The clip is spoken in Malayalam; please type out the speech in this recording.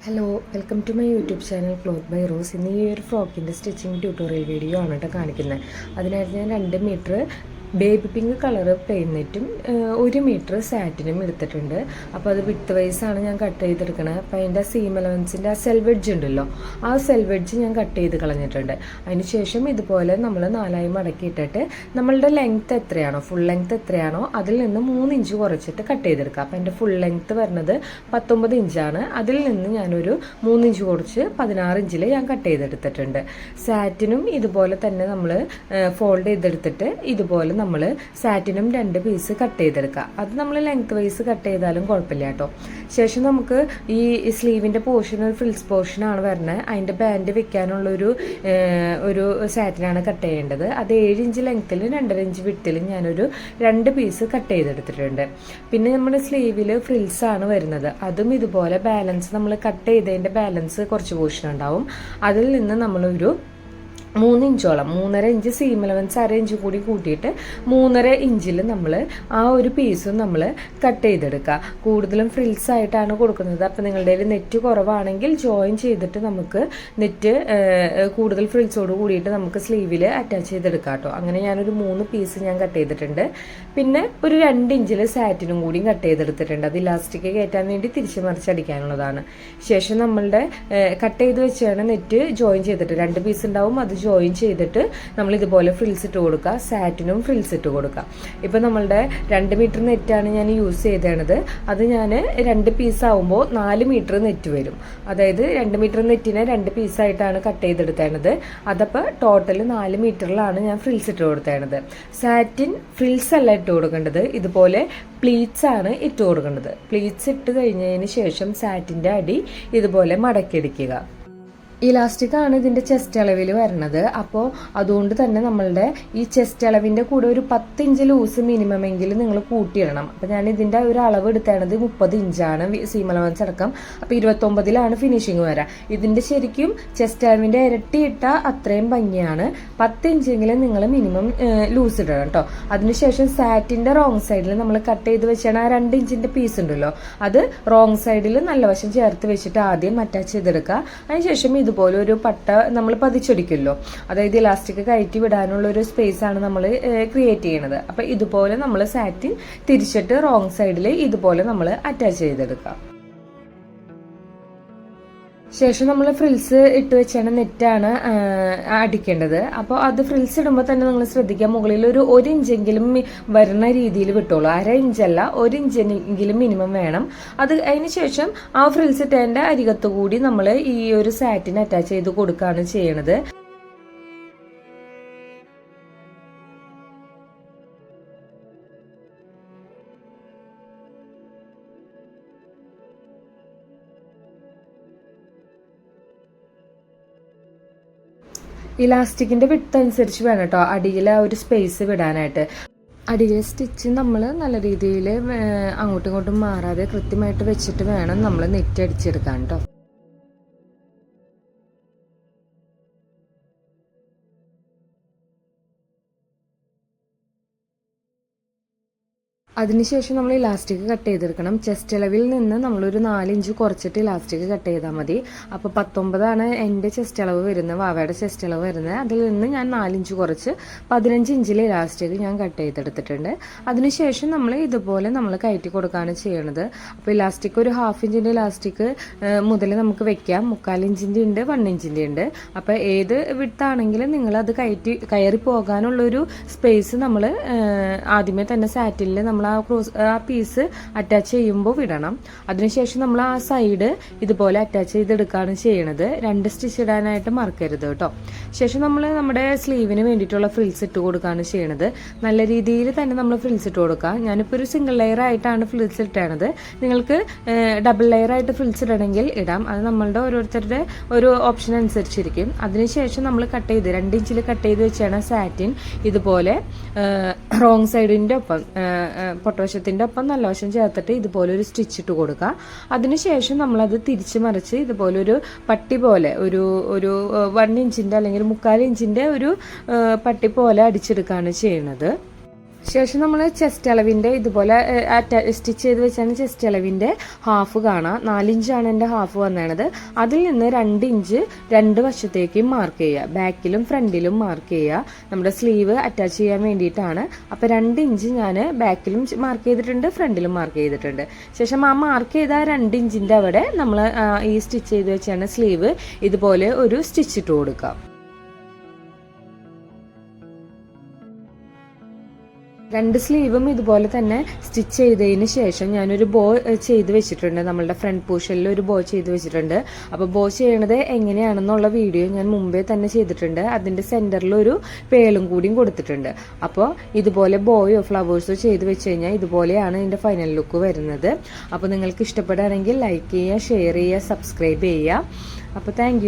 Hello welcome to my YouTube channel cloth by Rose ഇന്ന് ഈ ഒരു ഫ്രോക്കിന്റെ സ്റ്റിച്ചിങ് ട്യൂട്ടോറിയൽ വീഡിയോ ആണ് കേട്ടോ കാണിക്കുന്നത് അതിനായിട്ട് ഞാൻ രണ്ട് മീറ്റർ ബേബി പിങ്ക് കളർ പെയിനെറ്റും നെറ്റും ഒരു മീറ്റർ സാറ്റിനും എടുത്തിട്ടുണ്ട്. അപ്പോൾ അത് വിത്ത് വൈസാണ് ഞാൻ കട്ട് ചെയ്തെടുക്കണത് അപ്പോൾ അതിന്റെ സീം അലവൻസിന്റെ ആ സെൽവെഡ്ജ് ഉണ്ടല്ലോ ആ സെൽവെഡ്ജ് ഞാൻ കട്ട് ചെയ്ത് കളഞ്ഞിട്ടുണ്ട്. അതിന് ശേഷം ഇതുപോലെ നമ്മൾ നാലായി മടക്കിയിട്ടിട്ട് നമ്മളുടെ ലെങ്ത് എത്രയാണോ ഫുൾ ലെങ്ത് എത്രയാണോ അതിൽ നിന്ന് മൂന്ന് ഇഞ്ച് കുറച്ചിട്ട് കട്ട് ചെയ്തെടുക്കുക അപ്പോൾ എന്റെ ഫുൾ ലെങ്ത് വരുന്നത് പത്തൊമ്പത് ഇഞ്ചാണ്. അതിൽ നിന്ന് ഞാനൊരു മൂന്ന് ഇഞ്ച് കുറച്ച് പതിനാറ് ഇഞ്ചിൽ ഞാൻ കട്ട് ചെയ്തെടുത്തിട്ടുണ്ട്. സാറ്റിനും ഇതുപോലെ തന്നെ നമ്മൾ ഫോൾഡ് ചെയ്തെടുത്തിട്ട് ഇതുപോലെ നമ്മൾ സാറ്റിനും രണ്ട് പീസ് കട്ട് ചെയ്തെടുക്കുക. അത് നമ്മൾ ലെങ്ത് വൈസ് കട്ട് ചെയ്താലും കുഴപ്പമില്ല കേട്ടോ. ശേഷം നമുക്ക് ഈ സ്ലീവിന്റെ പോർഷൻ ഒരു ഫ്രിൽസ് പോർഷനാണ് വരുന്നത് അതിന്റെ ബാൻഡ് വെക്കാനുള്ളൊരു ഒരു സാറ്റിനാണ് കട്ട് ചെയ്യേണ്ടത്. അത് ഏഴ് ഇഞ്ച് ലെങ്ത്തിൽ രണ്ടര ഇഞ്ച് വിട്ടിലും ഞാനൊരു രണ്ട് പീസ് കട്ട് ചെയ്തെടുത്തിട്ടുണ്ട്. പിന്നെ നമ്മുടെ സ്ലീവിൽ ഫ്രിൽസ് ആണ് വരുന്നത്. അതും ഇതുപോലെ ബാലൻസ് നമ്മൾ കട്ട് ചെയ്തതിന്റെ ബാലൻസ് കുറച്ച് പോർഷൻ ഉണ്ടാവും. അതിൽ നിന്ന് നമ്മളൊരു മൂന്ന് ഇഞ്ചോളം മൂന്നര ഇഞ്ച് സീം അലവൻസ് അര ഇഞ്ച് കൂടി കൂട്ടിയിട്ട് മൂന്നര ഇഞ്ചിൽ നമ്മൾ ആ ഒരു പീസും നമ്മൾ കട്ട് ചെയ്തെടുക്കുക. കൂടുതലും ഫ്രിൽസ് ആയിട്ടാണ് കൊടുക്കുന്നത്. അപ്പോൾ നിങ്ങളുടെ കയ്യിൽ നെറ്റ് കുറവാണെങ്കിൽ ജോയിൻ ചെയ്തിട്ട് നമുക്ക് നെറ്റ് കൂടുതൽ ഫ്രിൽസോട് കൂടിയിട്ട് നമുക്ക് സ്ലീവിൽ അറ്റാച്ച് ചെയ്തെടുക്കാം കേട്ടോ. അങ്ങനെ ഞാനൊരു മൂന്ന് പീസ് ഞാൻ കട്ട് ചെയ്തിട്ടുണ്ട്. പിന്നെ ഒരു രണ്ട് ഇഞ്ചിൽ സാറ്റിനും കൂടിയും കട്ട് ചെയ്തെടുത്തിട്ടുണ്ട്. അത് ഇലാസ്റ്റിക് കയറ്റാൻ വേണ്ടി തിരിച്ച് മറിച്ചടിക്കാനുള്ളതാണ് ശേഷം നമ്മളുടെ കട്ട് ചെയ്ത് വെച്ചാണ് നെറ്റ് ജോയിൻ ചെയ്തിട്ട് രണ്ട് പീസ് ഉണ്ടാവും. അത് ജോയിൻ ചെയ്തിട്ട് നമ്മൾ ഇതുപോലെ ഫ്രിൽസ് ഇട്ട് കൊടുക്കുക. സാറ്റിനും ഫ്രിൽസ് ഇട്ട് കൊടുക്കുക. ഇപ്പം നമ്മളുടെ രണ്ട് മീറ്റർ നെറ്റാണ് ഞാൻ യൂസ് ചെയ്തത് അത് ഞാൻ രണ്ട് പീസ് ആവുമ്പോൾ നാല് മീറ്റർ നെറ്റ് വരും. അതായത് രണ്ട് മീറ്റർ നെറ്റിനെ രണ്ട് പീസായിട്ടാണ് കട്ട് ചെയ്തെടുത്തേണത്. അതപ്പോൾ ടോട്ടൽ നാല് മീറ്ററിലാണ് ഞാൻ ഫ്രിൽസ് ഇട്ട് കൊടുത്തേണത്. സാറ്റിൻ ഫ്രിൽസ് അല്ല ഇട്ട് കൊടുക്കേണ്ടത്. ഇതുപോലെ പ്ലീറ്റ്സ് ആണ് ഇട്ട് കൊടുക്കേണ്ടത്. പ്ലീറ്റ്സ് ഇട്ട് കഴിഞ്ഞതിന് ശേഷം സാറ്റിന്റെ അടി ഇതുപോലെ മടക്കിയെടുക്കുക ഇലാസ്റ്റിക് ആണ് ഇതിന്റെ ചെസ്റ്റ് അളവിൽ വരുന്നത് അപ്പോൾ അതുകൊണ്ട് തന്നെ നമ്മളുടെ ഈ ചെസ്റ്റ് അളവിന്റെ കൂടെ ഒരു പത്ത് ഇഞ്ച് ലൂസ് മിനിമം എങ്കിലും നിങ്ങൾ കൂട്ടിയിടണം. അപ്പോൾ ഞാൻ ഇതിന്റെ ഒരു അളവ് എടുത്തേണത് മുപ്പത് ഇഞ്ചാണ് സീം അലവൻസ് അടക്കം. അപ്പോൾ ഇരുപത്തൊമ്പതിലാണ് ഫിനിഷിങ് വരാം. ഇതിന്റെ ശരിക്കും ചെസ്റ്റ് അളവിന്റെ ഇരട്ടി ഇട്ട അത്രയും ഭംഗിയാണ്. പത്ത് ഇഞ്ചെങ്കിലും നിങ്ങൾ മിനിമം ലൂസ് ഇടണം കേട്ടോ. അതിനുശേഷം സാറ്റിന്റെ റോങ് സൈഡിൽ നമ്മൾ കട്ട് ചെയ്ത് വെച്ചാണ് ആ രണ്ട് ഇഞ്ചിന്റെ പീസ് ഉണ്ടല്ലോ. അത് റോങ് സൈഡിൽ നല്ല വശം ചേർത്ത് വെച്ചിട്ട് ആദ്യം അറ്റാച്ച് ചെയ്തെടുക്കുക. അതിനുശേഷം ഇതുപോലെ ഒരു പട്ട നമ്മൾ പതിച്ചൊടിക്കുമല്ലോ അതായത് ഇലാസ്റ്റിക് കയറ്റി വിടാനുള്ള ഒരു സ്പേസ് ആണ് നമ്മൾ ക്രിയേറ്റ് ചെയ്യണത്. അപ്പൊ ഇതുപോലെ നമ്മൾ സാറ്റിൻ തിരിച്ചിട്ട് റോങ് സൈഡിൽ ഇതുപോലെ നമ്മൾ അറ്റാച്ച് ചെയ്തെടുക്കുക ശേഷം നമ്മൾ ഫ്രിൽസ് ഇട്ട് വെച്ചാണ് നെറ്റാണ് അടിക്കേണ്ടത്. അപ്പോൾ അത് ഫ്രിൽസ് ഇടുമ്പോൾ തന്നെ നിങ്ങൾ ശ്രദ്ധിക്കുക മുകളിൽ ഒരു ഒരു ഇഞ്ചെങ്കിലും വരുന്ന രീതിയിൽ വിട്ടോളൂ. അര ഇഞ്ചല്ല ഒരു ഇഞ്ചെങ്കിലും മിനിമം വേണം. അത് അതിന് ശേഷം ആ ഫ്രിൽസ് ഇട്ടതിന്റെ അരികത്തുകൂടി നമ്മൾ ഈ ഒരു സാറ്റിന് അറ്റാച്ച് ചെയ്ത് കൊടുക്കുകയാണ് ചെയ്യണത്. ഇലാസ്റ്റിക്കിന്റെ വിട്ട് അനുസരിച്ച് വേണം കേട്ടോ. അടിയിൽ ആ ഒരു സ്പേസ് വിടാനായിട്ട്. അടിയിലെ സ്റ്റിച്ച് നമ്മൾ നല്ല രീതിയിൽ അങ്ങോട്ടും ഇങ്ങോട്ടും മാറാതെ കൃത്യമായിട്ട് വെച്ചിട്ട് വേണം നമ്മൾ നെറ്റ് അടിച്ചെടുക്കാൻ കേട്ടോ. അതിനുശേഷം നമ്മൾ ഇലാസ്റ്റിക് കട്ട് ചെയ്തെടുക്കണം. ചെസ്റ്റ് അളവിൽ നിന്ന് നമ്മളൊരു നാലിഞ്ച് കുറച്ചിട്ട് ഇലാസ്റ്റിക് കട്ട് ചെയ്താൽ മതി. അപ്പോൾ പത്തൊമ്പതാണ് എന്റെ ചെസ്റ്റ് അളവ് വരുന്നത് വാവയുടെ ചെസ്റ്റ് അളവ് വരുന്നത്. അതിൽ നിന്ന് ഞാൻ നാലിഞ്ച് കുറച്ച് പതിനഞ്ച് ഇഞ്ചിൽ ഇലാസ്റ്റിക് ഞാൻ കട്ട് ചെയ്തെടുത്തിട്ടുണ്ട്. അതിനുശേഷം നമ്മൾ ഇതുപോലെ നമ്മൾ കയറ്റി കൊടുക്കുകയാണ് ചെയ്യണത്. അപ്പോൾ ഇലാസ്റ്റിക് ഒരു ഹാഫ് ഇഞ്ചിന്റെ ഇലാസ്റ്റിക് മുതൽ നമുക്ക് വെക്കാം. മുക്കാൽ ഇഞ്ചിന്റെ ഉണ്ട് വൺ ഇഞ്ചിന്റെ ഉണ്ട്. അപ്പോൾ ഏത് വിട്ടാണെങ്കിലും നിങ്ങളത് കയറ്റി കയറി പോകാനുള്ളൊരു സ്പേസ് നമ്മൾ ആദ്യമേ തന്നെ സാറ്റിൽ നമ്മൾ ആ ക്രൂസ് ആ പീസ് അറ്റാച്ച് ചെയ്യുമ്പോൾ വിടണം. അതിനുശേഷം നമ്മൾ ആ സൈഡ് ഇതുപോലെ അറ്റാച്ച് ചെയ്തെടുക്കുകയാണ് ചെയ്യണത്. രണ്ട് സ്റ്റിച്ച് ഇടാനായിട്ട് മറക്കരുത് കേട്ടോ. ശേഷം നമ്മൾ നമ്മുടെ സ്ലീവിന് വേണ്ടിയിട്ടുള്ള ഫ്രിൽസ് ഇട്ട് കൊടുക്കുകയാണ് ചെയ്യണത്. നല്ല രീതിയിൽ തന്നെ നമ്മൾ ഫ്രിൽസ് ഇട്ട് കൊടുക്കുക ഞാനിപ്പോൾ ഒരു സിംഗിൾ ലെയർ ആയിട്ടാണ് ഫ്രിൽസ് ഇട്ടണത്. നിങ്ങൾക്ക് ഡബിൾ ലെയർ ആയിട്ട് ഫ്രിൽസ് ഇടണമെങ്കിൽ ഇടാം. അത് നമ്മളുടെ ഓരോരുത്തരുടെ ഒരു ഓപ്ഷൻ അനുസരിച്ചിരിക്കും. അതിനുശേഷം നമ്മൾ കട്ട് ചെയ്ത് രണ്ട് ഇഞ്ചിൽ കട്ട് ചെയ്ത് വെച്ചാണ് സാറ്റിൻ ഇതുപോലെ റോങ് സൈഡിന്റെ ഒപ്പം പൊട്ടവശത്തിന്റെ ഒപ്പം നല്ല വശം ചേർത്തിട്ട് ഇതുപോലെ ഒരു സ്റ്റിച്ച് ഇട്ട് കൊടുക്കുക. അതിനുശേഷം നമ്മളത് തിരിച്ച് മറിച്ച് ഇതുപോലെ ഒരു പട്ടി പോലെ ഒരു ഒരു വൺ ഇഞ്ചിന്റെ അല്ലെങ്കിൽ മുക്കാൽ ഇഞ്ചിന്റെ ഒരു പട്ടി പോലെ അടിച്ചെടുക്കുകയാണ് ചെയ്യണത് ശേഷം നമ്മൾ ചെസ്റ്റ് അളവിന്റെ ഇതുപോലെ സ്റ്റിച്ച് ചെയ്ത് വെച്ചാണ് ചെസ്റ്റ് അളവിന്റെ ഹാഫ് കാണാം. നാലിഞ്ചാണ് എന്റെ ഹാഫ് വന്നേണത്. അതിൽ നിന്ന് രണ്ട് ഇഞ്ച് രണ്ട് വശത്തേക്കും മാർക്ക് ചെയ്യുക ബാക്കിലും ഫ്രണ്ടിലും മാർക്ക് ചെയ്യുക നമ്മുടെ സ്ലീവ് അറ്റാച്ച് ചെയ്യാൻ വേണ്ടിയിട്ടാണ്. അപ്പോൾ രണ്ട് ഇഞ്ച് ഞാൻ ബാക്കിലും മാർക്ക് ചെയ്തിട്ടുണ്ട് ഫ്രണ്ടിലും മാർക്ക് ചെയ്തിട്ടുണ്ട്. ശേഷം ആ മാർക്ക് ചെയ്ത രണ്ട് ഇഞ്ചിന്റെ അവിടെ നമ്മൾ ഈ സ്റ്റിച്ച് ചെയ്ത് വെച്ചാണ് സ്ലീവ് ഇതുപോലെ ഒരു സ്റ്റിച്ചിട്ട് കൊടുക്കാം. രണ്ട് സ്ലീവും ഇതുപോലെ തന്നെ സ്റ്റിച്ച് ചെയ്തതിന് ശേഷം ഞാനൊരു ബോ ചെയ്ത് വെച്ചിട്ടുണ്ട്. നമ്മളുടെ ഫ്രണ്ട് പോർഷനിൽ ഒരു ബോ ചെയ്ത് വെച്ചിട്ടുണ്ട്. അപ്പോൾ ബോ ചെയ്യണത് എങ്ങനെയാണെന്നുള്ള വീഡിയോ ഞാൻ മുമ്പേ തന്നെ ചെയ്തിട്ടുണ്ട്. അതിന്റെ സെന്ററിൽ ഒരു പേളും കൂടിയും കൊടുത്തിട്ടുണ്ട്. അപ്പോൾ ഇതുപോലെ ബോയോ ഫ്ലവേഴ്സോ ചെയ്ത് വെച്ച് കഴിഞ്ഞാൽ ഇതുപോലെയാണ് ഇതിന്റെ ഫൈനൽ ലുക്ക് വരുന്നത്. അപ്പോൾ നിങ്ങൾക്ക് ഇഷ്ടപ്പെടുകയാണെങ്കിൽ ലൈക്ക് ചെയ്യുക ഷെയർ ചെയ്യുക സബ്സ്ക്രൈബ് ചെയ്യുക. അപ്പോൾ താങ്ക്